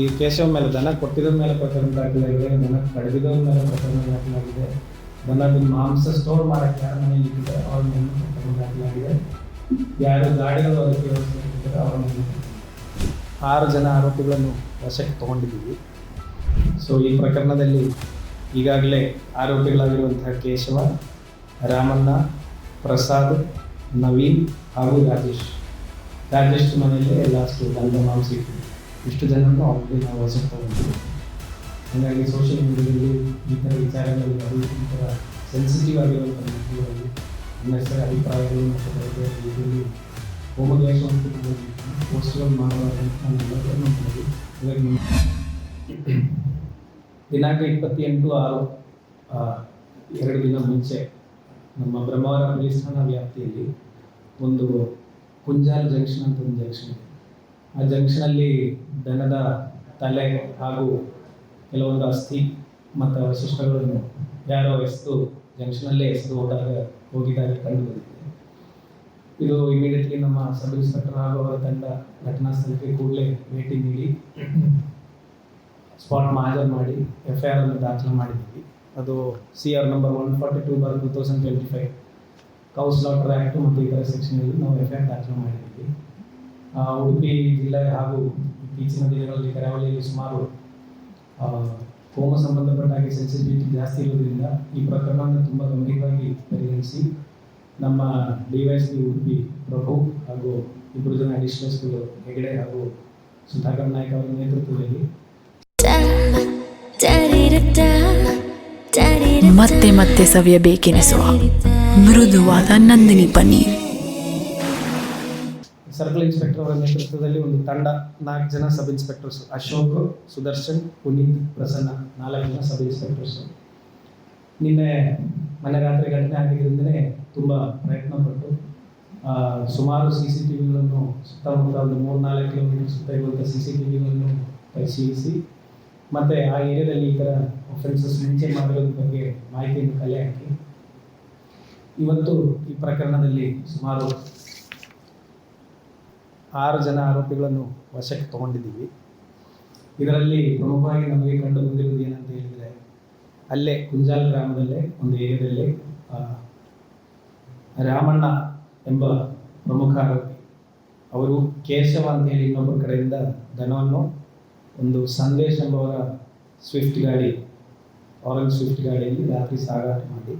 ಈ ಕೇಶವ ಮೇಲೆ ದನ ಕೊಟ್ಟಿರೋ ಮೇಲೆ ಪ್ರಕರಣ ದಾಖಲಾಗಿದೆ, ದನ ಕಡಿದವ್ರ ಮೇಲೆ ಪ್ರಕರಣ ದಾಖಲಾಗಿದೆ. ದನದ ಮಾಂಸ ಸ್ಟೋರ್ ಮಾಡಕ್ಕೆ ಯಾರ ಮನೇಲಿ ಇಟ್ಟಿದ್ದಾರೆ, ಅವ್ರ ಮೇಲೆ ಪ್ರಕರಣ ದಾಖಲಾಗಿದೆ. ಯಾರು ಗಾಡಿಗಳು ಅದಕ್ಕೆ ವ್ಯವಸ್ಥೆ ಅವ್ರ ಆರು ಜನ ಆರೋಪಿಗಳನ್ನು ವಶಕ್ಕೆ ತಗೊಂಡಿದ್ದೀವಿ. ಸೊ ಈ ಪ್ರಕರಣದಲ್ಲಿ ಈಗಾಗಲೇ ಆರೋಪಿಗಳಾಗಿರುವಂತಹ ಕೇಶವ, ರಾಮಣ್ಣ, ಪ್ರಸಾದ್, ನವೀನ್ ಹಾಗೂ ರಾಜೇಶ್. ರಾಜೇಶ್ ಮನೆಯಲ್ಲಿ ಗಂಧ ಮಾಂಸ ಇಟ್ಟಿದ್ವಿ ಇಷ್ಟು ಜನರನ್ನು ಅವ್ರಿಗೆ ನಾವು ತಗೊಂಡಿದ್ದೀವಿ ಹಾಗಾಗಿ ಸೋಷಿಯಲ್ ಮೀಡಿಯಾದಲ್ಲಿ ಈ ಥರ ವಿಚಾರಗಳಲ್ಲಿ ಅದು ಈ ಥರ ಸೆನ್ಸಿಟಿವ್ ಆಗಿರುವಂಥ ವಿಷಯಗಳಲ್ಲಿ ಇನ್ನಷ್ಟು ಅಭಿಪ್ರಾಯಗಳು ಮತ್ತು ಇದರಲ್ಲಿ ಹೋಮದ್ವೇಷವನ್ನು ಪೋಸ್ಟ್ಗಳು ಮಾಡಬಾರ್ದು ಅಂತ ನಾನು ಎಲ್ಲರನ್ನೂ ಮಾಡಿದ್ವಿ ಹಾಗಾಗಿ ನಿಮ್ಮ- ದಿನಾಂಕ ಇಪ್ಪತ್ತೆಂಟು ಆರು ಎರಡು ದಿನ ಮುಂಚೆ ನಮ್ಮ ಬ್ರಹ್ಮಾವರ ಪೊಲೀಸ್ ಠಾಣಾ ವ್ಯಾಪ್ತಿಯಲ್ಲಿ ಒಂದು ಕುಂಜಾಲ್ ಜಂಕ್ಷನ್ ಅಂತ ಒಂದು ಜಂಕ್ಷನ್ ಆ ಜಂಕ್ಷನಲ್ಲಿ ದನದ ತಲೆ ಹಾಗೂ ಕೆಲವೊಂದು ಅಸ್ಥಿ ಮತ್ತು ಅವಶಿಷ್ಟಗಳನ್ನು ಯಾರೋ ಎಸೆದು ಜಂಕ್ಷನಲ್ಲೇ ಎಸೆದು ಹೋದಾಗ ಹೋಗಿದಾಗ ಕಂಡು ಬಂದಿದೆ. ಇದು ಇಮಿಡಿಯೇಟ್ಲಿ ನಮ್ಮ ಸಬ್ ಇನ್ಸ್ಪೆಕ್ಟರ್ ಹಾಗೂ ಅವರ ತಂಡ ಘಟನಾ ಸ್ಥಳಕ್ಕೆ ಕೂಡಲೇ ಭೇಟಿ ನೀಡಿ, ಸ್ಪಾಟ್ ಮಾಜರ್ ಮಾಡಿ ಎಫ್ ಐ ಆರ್ ಅನ್ನು ದಾಖಲು ಮಾಡಿದ್ದೀವಿ. ಅದು C R number one forty two bar two thousand twenty five cow slaughter act ಮತ್ತು ಇತರ ಸೆಕ್ಷನಲ್ಲಿ ನಾವು ಎಫ್ ಐ ಆರ್ ದಾಖಲು ಮಾಡಿದ್ದೀವಿ. ಉಡುಪಿ ಜಿಲ್ಲೆ ಹಾಗೂ ಇತ್ತೀಚಿನ ದಿನಗಳಲ್ಲಿ ಕರಾವಳಿಯಲ್ಲಿ ಸುಮಾರು ಹೋಮ ಸಂಬಂಧಪಟ್ಟ ಹಾಗೆ ಸೆನ್ಸಿಟಿವಿಟಿ ಜಾಸ್ತಿ ಇರೋದ್ರಿಂದ ಈ ಪ್ರಕರಣವನ್ನು ತುಂಬ ಗಂಭೀರವಾಗಿ ಪರಿಗಣಿಸಿ ನಮ್ಮ ಡಿ ಉಡುಪಿ ಪ್ರಭು ಹಾಗೂ ಇಬ್ಬರು ಜನ ಅಡಿಷನಲ್ಸ್ಗಳು ಹೆಗಡೆ ಹಾಗೂ ಸುಧಾಕರ್ ನಾಯ್ಕ ಅವರ ನೇತೃತ್ವದಲ್ಲಿ. ಮತ್ತೆ ಮತ್ತೆ ಸವಿಯಬೇಕೆನಿಸುವ ಮೃದುವಾದ ನಂದಿನಿ ಪನ್ನೀರ್. ಸರ್ಕಲ್ ಇನ್ಸ್ಪೆಕ್ಟರ್ ಅವರ ನೇತೃತ್ವದಲ್ಲಿ ಒಂದು ತಂಡ, ನಾಲ್ಕು ಜನ ಸಬ್ ಇನ್ಸ್ಪೆಕ್ಟರ್ಸ್, ಅಶೋಕ್, ಸುದರ್ಶನ್, ಪುನೀತ್, ಪ್ರಸನ್ನ, ನಾಲ್ಕು ಜನ ಸಬ್ ಇನ್ಸ್ಪೆಕ್ಟರ್ಸ್. ನಿನ್ನೆ ಮನೆ ರಾತ್ರಿ ಘಟನೆ ಆಗಿದ್ದರಿಂದಲೇ ತುಂಬ ಪ್ರಯತ್ನ ಪಟ್ಟು ಸುಮಾರು ಸಿ ಸಿ ಟಿ ವಿಗಳನ್ನು ಸುತ್ತಮುತ್ತ ಒಂದು ಮೂರು ನಾಲ್ಕು ಕಿಲೋಮೀಟರ್ ಸುತ್ತ ಇರುವಂಥ ಸಿ ಸಿ ಟಿ ವಿಗಳನ್ನು ಪರಿಶೀಲಿಸಿ, ಮತ್ತು ಆ ಏರಿಯಾದಲ್ಲಿ ಈ ಥರ ಫ್ರೆಂಡ್ಸಸ್ ಮುಂಚೆ ಮಾಡಿರೋದ್ರ ಬಗ್ಗೆ ಮಾಹಿತಿಯನ್ನು ಕಲೆ ಹಾಕಿ. ಇವತ್ತು ಈ ಪ್ರಕರಣದಲ್ಲಿ ಸುಮಾರು ಆರು ಜನ ಆರೋಪಿಗಳನ್ನು ವಶಕ್ಕೆ ತಗೊಂಡಿದ್ದೀವಿ. ಇದರಲ್ಲಿ ಪ್ರಮುಖವಾಗಿ ನಮಗೆ ಕಂಡು ಬಂದಿರುವುದು ಏನಂತ ಹೇಳಿದರೆ, ಅಲ್ಲೇ ಕುಂಜಾಲ್ ಗ್ರಾಮದಲ್ಲೇ, ಒಂದು ಏರಿಯಾದಲ್ಲಿ ರಾಮಣ್ಣ ಎಂಬ ಪ್ರಮುಖ ಆರೋಪಿ. ಅವರು ಕೇಶವ ಅಂತ ಹೇಳಿ ಇನ್ನೊಬ್ಬರ ಕಡೆಯಿಂದ ಧನವನ್ನು, ಒಂದು ಸಂದೇಶ್ ಎಂಬವರ ಸ್ವಿಫ್ಟ್ ಗಾಡಿ ಆರೆಂಜ್ ಸ್ವಿಫ್ಟ್ ಗಾಡಿಯಲ್ಲಿ ರಾತ್ರಿ ಸಾಗಾಟ ಮಾಡಿ,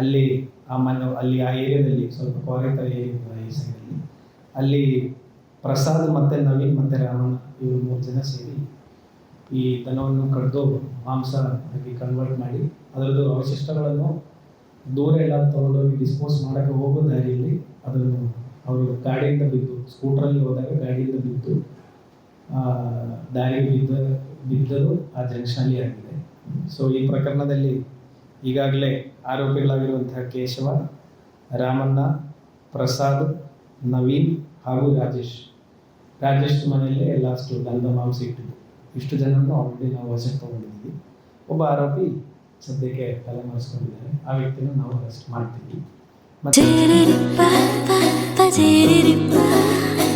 ಅಲ್ಲಿ ಆ ಮನೆ, ಅಲ್ಲಿ ಆ ಏರಿಯಾದಲ್ಲಿ ಸ್ವಲ್ಪ ಕೊರೆತರ ಏರಿಯಾ ಈ ಸೈಡಲ್ಲಿ ಅಲ್ಲಿ ಪ್ರಸಾದ್ ಮತ್ತು ನವೀನ್ ಮತ್ತು ರಾಮಣ್ಣ ಇವರು ಮೂರು ಜನ ಸೇರಿ ಈ ದನವನ್ನು ಕಡಿದು ಮಾಂಸ ಆಗಿ ಕನ್ವರ್ಟ್ ಮಾಡಿ ಅದರದ್ದು ಅವಶಿಷ್ಟಗಳನ್ನು ದೂರ ಎಲ್ಲ ತಗೊಂಡೋಗಿ ಡಿಸ್ಪೋಸ್ ಮಾಡೋಕ್ಕೆ ಹೋಗೋ ದಾರಿಯಲ್ಲಿ ಅದನ್ನು ಅವರು ಗಾಡಿಯಿಂದ ಬಿದ್ದು ಸ್ಕೂಟ್ರಲ್ಲಿ ಹೋದಾಗ ಗಾಡಿಯಿಂದ ಬಿದ್ದು ಆ, ದಾರಿಗೆ ಬಿದ್ದ ಬಿದ್ದರು ಆ ಜಂಕ್ಷನಲ್ಲಿ ಆಗಿದೆ. ಸೊ ಈ ಪ್ರಕರಣದಲ್ಲಿ ಈಗಾಗಲೇ ಆರೋಪಿಗಳಾಗಿರುವಂತಹ ಕೇಶವ ರಾಮಣ್ಣ ಪ್ರಸಾದ್ ನವೀನ್ ಹಾಗೂ ರಾಜೇಶ್. ರಾಜೇಶ್ ಮನೆಯಲ್ಲೇ ಲಾಸ್ಟ್ ಗಂಧ ಮಾಂಸ ಇಟ್ಟಿದ್ದು ಇಷ್ಟು ಜನರನ್ನು ಆಲ್ರೆಡಿ ನಾವು ವಶಕ್ಕೆ ತಗೊಂಡಿದ್ದೀವಿ. ಒಬ್ಬ ಆರೋಪಿ ಸದ್ಯಕ್ಕೆ ತಲೆ ಮರೆಸ್ಕೊಂಡಿದ್ದಾರೆ ಆ ವ್ಯಕ್ತಿನ ನಾವು ಅರೆಸ್ಟ್ ಮಾಡ್ತೀವಿ.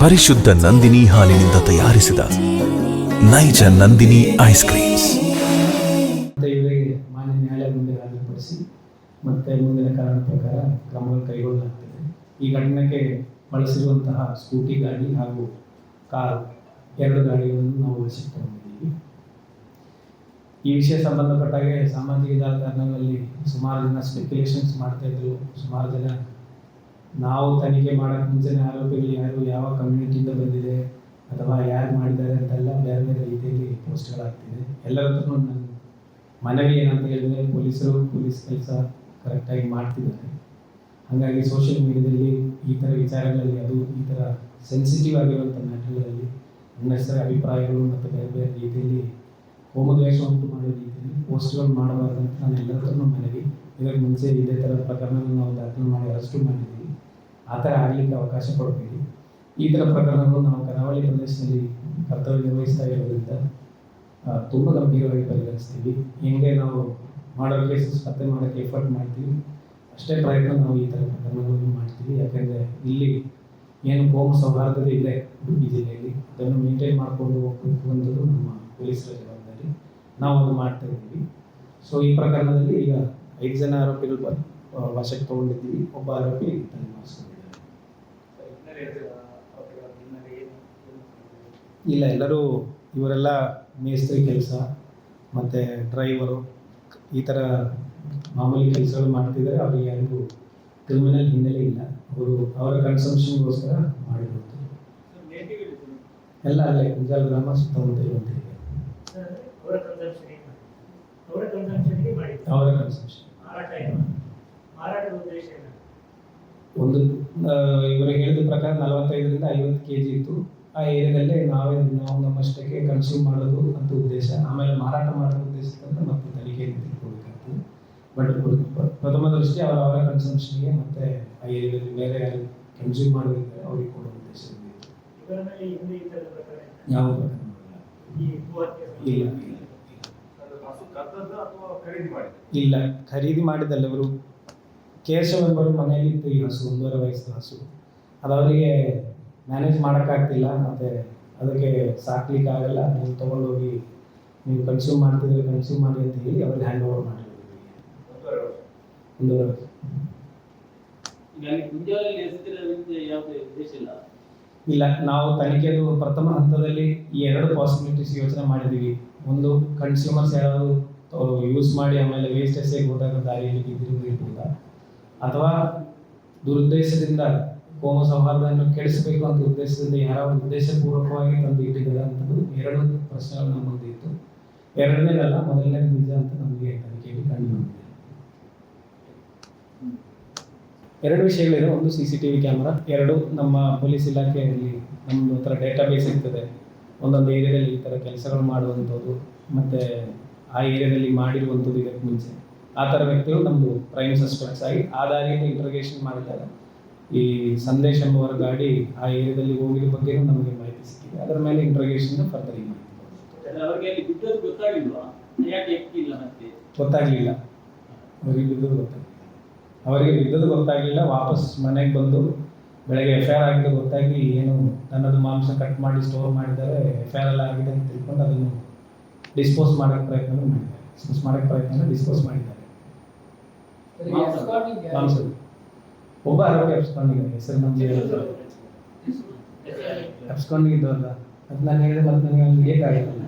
ಪರಿಶುದ್ಧ ನಂದಿನಿ ಹಾಲಿನಿಂದ ತಯಾರಿಸಿದ ನೈಜ ನಂದಿನಿ ಐಸ್ ಕ್ರೀಮ್ಸ್ ಇವರಿಗೆ ಮಾನ್ಯ ನ್ಯಾಯಾಲಯ ಮುಂದೆ ಹಾಜರುಪಡಿಸಿ ಮತ್ತೆ ಮುಂದಿನ ಕಾರಣ ಪ್ರಕಾರ ಕ್ರಮಗಳು ಕೈಗೊಳ್ಳಲಾಗ್ತದೆ. ಈ ಘಟನೆಗೆ ಬಳಸಿರುವಂತಹ ಸ್ಕೂಟಿ ಗಾಡಿ ಹಾಗೂ ಕಾರು ಎರಡು ಗಾಡಿಗಳನ್ನು ನಾವು ಉಳಿಸಿಕೊಂಡಿದ್ದೀವಿ ಈ ವಿಷಯ ಸಂಬಂಧಪಟ್ಟಾಗೆ ಸಾಮಾಜಿಕ ಜಾಲತಾಣಗಳಲ್ಲಿ ಸುಮಾರು ಜನ ಸ್ಪೆಕ್ಯುಲೇಷನ್ಸ್ ಮಾಡ್ತಾ ಇದ್ರು. ಸುಮಾರು ಜನ ನಾವು ತನಿಖೆ ಮಾಡೋಕ್ಕೆ ಮುಂಚೆನೇ ಆರೋಪಿಗಳು ಯಾರು, ಯಾವ ಕಮ್ಯುನಿಟಿಯಿಂದ ಬಂದಿದೆ, ಅಥವಾ ಯಾರು ಮಾಡಿದ್ದಾರೆ ಅಂತೆಲ್ಲ ಬೇರೆ ಬೇರೆ ರೀತಿಯಲ್ಲಿ ಪೋಸ್ಟ್ಗಳಾಗ್ತಿದೆ. ಎಲ್ಲರತ್ರ ಹತ್ರನೂ ನನ್ನ ಮನವಿ ಏನಂತ ಹೇಳಿದ್ರೆ ಪೊಲೀಸರು, ಪೊಲೀಸ್ ಕೆಲಸ ಕರೆಕ್ಟಾಗಿ ಮಾಡ್ತಿದ್ದಾರೆ. ಹಾಗಾಗಿ ಸೋಷಿಯಲ್ ಮೀಡಿಯಾದಲ್ಲಿ ಈ ಥರ ವಿಚಾರಗಳಲ್ಲಿ ಅದು ಈ ಥರ ಸೆನ್ಸಿಟಿವ್ ಆಗಿರುವಂಥ ಮ್ಯಾಟರ್ಗಳಲ್ಲಿ ಅನ್ನೆಸರಿ ಅಭಿಪ್ರಾಯಗಳು ಮತ್ತು ಬೇರೆ ಬೇರೆ ರೀತಿಯಲ್ಲಿ ಹೋಮದ್ವೇಷ ಉಂಟು ಮಾಡೋ ರೀತಿಯಲ್ಲಿ ಪೋಸ್ಟ್ಗಳು ಮಾಡಬಾರ್ದು ಅಂತ ನಾನು ಹತ್ರನೂ ಮನವಿ. ಇದಕ್ಕೆ ಮುಂಚೆ ಇದೇ ಥರ ಪ್ರಕರಣಗಳನ್ನು ನಾವು ದಾಖಲು ಮಾಡಿ ಅರೆಸ್ಟು ಮಾಡಿದ್ದೀವಿ. ಆ ಥರ ಆಗಲಿಕ್ಕೆ ಅವಕಾಶ ಕೊಡಬೇಡಿ. ಈ ಥರ ಪ್ರಕರಣಗಳು ನಾವು ಕರಾವಳಿ ಪ್ರದೇಶದಲ್ಲಿ ಕರ್ತವ್ಯ ನಿರ್ವಹಿಸ್ತಾ ಇರೋದ್ರಿಂದ ತುಂಬ ಗಂಭೀರವಾಗಿ ಪರಿಗಣಿಸ್ತೀವಿ. ಹೆಂಗೆ ನಾವು ಮಾಡೋ ಕೇಸಸ್ ಪತ್ತೆ ಮಾಡೋಕ್ಕೆ ಎಫರ್ಟ್ ಮಾಡ್ತೀವಿ, ಅಷ್ಟೇ ಪ್ರಯತ್ನ ನಾವು ಈ ಥರ ಪ್ರಕರಣಗಳನ್ನು ಮಾಡ್ತೀವಿ. ಯಾಕೆಂದರೆ ಇಲ್ಲಿ ಏನು ಕೋಮ ಸೌಹಾರ್ದತೆ ಇದೆ ಉಡುಪಿ ಜಿಲ್ಲೆಯಲ್ಲಿ ಅದನ್ನು ಮೇಂಟೈನ್ ಮಾಡಿಕೊಂಡು ಹೋಗಬೇಕು ಅನ್ನೋದು ನಮ್ಮ ಪೊಲೀಸರ ಜವಾಬ್ದಾರಿ. ನಾವು ಅದು ಮಾಡ್ತಾ ಇದ್ದೀವಿ. ಸೊ ಈ ಪ್ರಕರಣದಲ್ಲಿ ಈಗ ಐದು ಜನ ಆರೋಪಿಗಳು ವಶಕ್ಕೆ ತಗೊಂಡಿದ್ದೀವಿ. ಒಬ್ಬ ಆರೋಪಿ ಮಾಡಿಸ್ಕೊಂಡಿದ್ದಾರೆ ಇಲ್ಲ, ಎಲ್ಲರೂ ಇವರೆಲ್ಲ ಮೇಸ್ತ್ರಿ ಕೆಲಸ, ಮತ್ತು ಡ್ರೈವರು, ಈ ಥರ ಮಾಮೂಲಿ ಕೆಲಸಗಳು ಮಾಡ್ತಿದ್ದಾರೆ. ಅವ್ರಿಗೆ ಯಾರಿಗೂ ಕ್ರಿಮಿನಲ್ ಹಿನ್ನೆಲೆ ಇಲ್ಲ. ಅವರು ಅವರ ಕನ್ಸಂಪ್ಷನ್ಗೋಸ್ಕರ ಮಾಡಿರೋದು. ಎಲ್ಲ ಅಲ್ಲೇ ಕುಂಜಾಲ್ ಗ್ರಾಮ ಸುತ್ತಮುತ್ತ ಇರುವಂತಿದೆ ಅವರ ಕನ್ಸಂಪ್ಷನ್ ಒಂದು ಇವರು ಹೇಳಿದ ಪ್ರಕಾರ ನಲವತ್ತೈದರಿಂದ ಐವತ್ತು ಕೆ ಜಿ ಇತ್ತು. ಆ ಏರಿಯಾದಲ್ಲೇ ನಾವೇ ನಾವು ನಮ್ಮಷ್ಟಕ್ಕೆ ಕನ್ಸ್ಯೂಮ್ ಮಾಡೋದು ಅಂತ ಉದ್ದೇಶ. ಆಮೇಲೆ ಮಾರಾಟ ಮಾಡೋ ಉದ್ದೇಶದಿಂದ ಮತ್ತೆ ತನಿಖೆಯಲ್ಲಿ ತಿಳ್ಕೊಬೇಕಾಗ್ತದೆ ಬಟ್ ಪ್ರಥಮ ದೃಷ್ಟಿ ಅವರ ಅವರ ಕನ್ಸಂಪ್ಷನ್ಗೆ ಮತ್ತೆ ಆ ಏರಿಯಾದಲ್ಲಿ ಬೇರೆ ಯಾರು ಕನ್ಸ್ಯೂಮ್ ಮಾಡೋದಿದ್ರೆ ಅವ್ರಿಗೆ ಕೊಡೋ ಉದ್ದೇಶ? ಯಾವ ಇಲ್ಲ. ಖರೀದಿ ಮಾಡಿದಲ್ಲ ಇವರು. ಕೇಶವರು ಮನೆಯಲ್ಲಿ ಇತ್ತು ಈ ಹಸು ಒಂದೂವರೆ ವಯಸ್ಸಿನ ಹಸು. ಅದು ಅವರಿಗೆ ಮ್ಯಾನೇಜ್ ಮಾಡೋಕ್ಕಾಗ್ತಿಲ್ಲ ಮತ್ತು ಅದಕ್ಕೆ ಸಾಕ್ಲಿಕ್ಕೆ ಆಗಲ್ಲ ನೀವು ತೊಗೊಂಡೋಗಿ ನೀವು ಕನ್ಸ್ಯೂಮ್ ಮಾಡ್ತಿದ್ರೆ ಕನ್ಸ್ಯೂಮ್ ಮಾಡಿ ಅಂತ ಹೇಳಿ ಅವ್ರಿಗೆ ಹ್ಯಾಂಡ್ ಓವರ್ ಮಾಡಿದ್ದೀವಿ ಉದ್ದೇಶ ಇಲ್ಲ? ನಾವು ತನಿಖೆದು ಪ್ರಥಮ ಹಂತದಲ್ಲಿ ಈ ಎರಡು ಪಾಸಿಬಿಲಿಟೀಸ್ ಯೋಚನೆ ಮಾಡಿದ್ದೀವಿ. ಒಂದು ಕನ್ಸ್ಯೂಮರ್ಸ್ ಯಾರು ಯೂಸ್ ಮಾಡಿ ಆಮೇಲೆ ವೇಸ್ಟ್ ಎಸ್ ಹೋದಾಗ ದಾರಿಯಲ್ಲಿ ಬಿದ್ದಿರೋದು ಇರ್ಬೋದಾ? ಅಥವಾ ದುರುದ್ದೇಶದಿಂದ ಕೋಮ ಸೌಹಾರ್ದವನ್ನು ಕೆಡಿಸಬೇಕು ಅಂತ ಉದ್ದೇಶದಿಂದ ಯಾರೋ ಉದ್ದೇಶಪೂರ್ವಕವಾಗಿ ತಂದು ಇಟ್ಟಿದ್ದಾರೆ ಅಂತದ್ದು ಎರಡು ಪ್ರಶ್ನೆಗಳು ನಮ್ಮ ಮುಂದೆ ಇತ್ತು. ಎರಡನೇದಲ್ಲ ಮೊದಲನೇದು ನಿಜ ಅಂತ ನಮಗೆ ತನಿಖೆಯಲ್ಲಿ ಕಂಡು ಬಂದಿದೆ. ಎರಡು ವಿಷಯಗಳಿದೆ. ಒಂದು C C T V camera ಎರಡು ನಮ್ಮ ಪೊಲೀಸ್ ಇಲಾಖೆಯಲ್ಲಿ ನಮ್ಮದು ಥರ ಡೇಟಾ ಬೇಸ್ ಇರ್ತದೆ. ಒಂದೊಂದು ಏರಿಯಾದಲ್ಲಿ ಈ ಥರ ಕೆಲಸಗಳು ಮಾಡುವಂಥದ್ದು ಮತ್ತು ಆ ಏರಿಯಾದಲ್ಲಿ ಮಾಡಿರುವಂಥದ್ದು ಇದಕ್ಕೆ ಮುಂಚೆ. ಆ ಥರ ವ್ಯಕ್ತಿಗಳು ನಮ್ಮದು ಪ್ರೈಮ್ ಸಸ್ಪೆಕ್ಟ್ಸ್ ಆಗಿ ಆ ದಾರಿಯಲ್ಲಿ ಇಂಟ್ರಗೇಷನ್ ಮಾಡಿದಾಗ ಈ ಸಂದೇಶ್ ಎಂಬುವರ ಗಾಡಿ ಆ ಏರಿಯಾದಲ್ಲಿ ಹೋಗಿರೋ ಬಗ್ಗೆ ನಮಗೆ ಮಾಹಿತಿ ಸಿಕ್ಕಿದೆ. ಅದರ ಮೇಲೆ ಇಂಟ್ರಗೇಷನ್ ಫರ್ದರ್ ಮತ್ತೆ? ಗೊತ್ತಾಗಲಿಲ್ಲ. ಅವರಿಗೆ ಬಿದ್ದದ್ದು ಗೊತ್ತಾಗಲಿಲ್ಲ. ಅವರಿಗೆ ಬಿದ್ದದ್ದು ಗೊತ್ತಾಗಲಿಲ್ಲ ವಾಪಸ್ ಮನೆಗೆ ಬಂದು ಬೆಳಗ್ಗೆ ಎಫ್ ಐ ಆರ್ ಆಗಿದೆ ಗೊತ್ತಾಗಿ ಏನು ನನ್ನದು ಮಾಂಸ ಕಟ್ ಮಾಡಿ ಸ್ಟೋರ್ ಮಾಡಿದ್ದಾರೆ ಎಫ್ ಐ ಆರ್ ಎಲ್ಲ ಆಗಿದೆ ಅಂತ ತಿಳ್ಕೊಂಡು ಅದನ್ನು ಡಿಸ್ಪೋಸ್ ಮಾಡೋಕ್ಕೆ ಪ್ರಯತ್ನ ಮಾಡಿದ್ದಾರೆ. ಡಿಸ್ಪೋಸ್ ಮಾಡೋಕ್ಕೆ ಪ್ರಯತ್ನ ಡಿಸ್ಪೋಸ್ ಮಾಡಿದ್ದಾರೆ. ಮಾಂಸ. ಒಬ್ಬ ಆರೋಗ್ಯ ಎಪ್ಸ್ಕೊಂಡಿದ್ದಾರೆ ಹೆಸರು ನಮಗೆ ಎಪ್ಸ್ಕೊಂಡಿದ್ದವಲ್ಲ ಅದು ನಾನು ಹೇಳಿದ ಮತ್ತೆ ನನಗೆ ಅವ್ನು ಬೇಕಾಗಿಲ್ಲ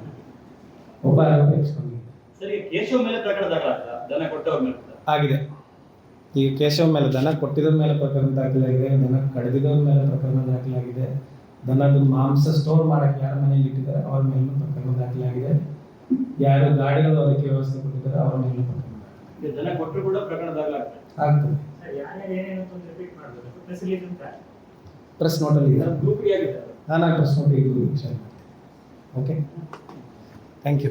ಒಬ್ಬ ಆರೋಗ್ಯ ಅಪ್ಸ್ಕೊಂಡಿದ್ದೆ ಸರಿ ಕೇಶವ್ ಮೇಲೆ ಪ್ರಕರಣ ದಾಖಲಾಗ್ತಾ ದನ ಕೊಟ್ಟವ್ರ ಮೇಲೆ. ಆಗಿದೆ. ಈಗ ಕೇಶವ ಮೇಲೆ ದನ ಕೊಟ್ಟಿದ್ರ ಮೇಲೆ ಪ್ರಕರಣ ದಾಖಲಾಗಿದೆ ದನ ಕಡಿದಿದವ್ರ ಮೇಲೆ ಪ್ರಕರಣ ದಾಖಲಾಗಿದೆ. ದನದ ಮಾಂಸ ಸ್ಟೋರ್ ಮಾಡಕ್ಕೆ ಯಾರ ಮನೆಯಲ್ಲಿ ಇಟ್ಟಿದ್ದಾರೆ ಅವ್ರ ಮೇಲೂ ಪ್ರಕರಣ ದಾಖಲಾಗಿದೆ. ಯಾರು ಗಾಡಿಗಳು ಅದಕ್ಕೆ ವ್ಯವಸ್ಥೆ ಕೊಟ್ಟಿದ್ದಾರೆ ಅವ್ರ ಮೇಲೂ ಪ್ರಕರಣ ದನ ಕೊಟ್ಟರು ಕೂಡ ಪ್ರಕರಣ ದಾಖಲಾಗ್ತದೆ. ಆಗ್ತದೆ. ಯಾರ್ಯಾರು ಏನೇನು ಅಂತ ರಿಪೀಟ್ ಮಾಡಬೇಕು ಪ್ರೆಸ್ ರಿಲೀಸ್ ಅಂತ ಪ್ರೆಸ್ ನೋಟಲ್ಲಿ ಇದೆ. ನಾನು ಪ್ರೆಸ್ ನೋಟ್ ಇದು ಓಕೆ ಥ್ಯಾಂಕ್ ಯು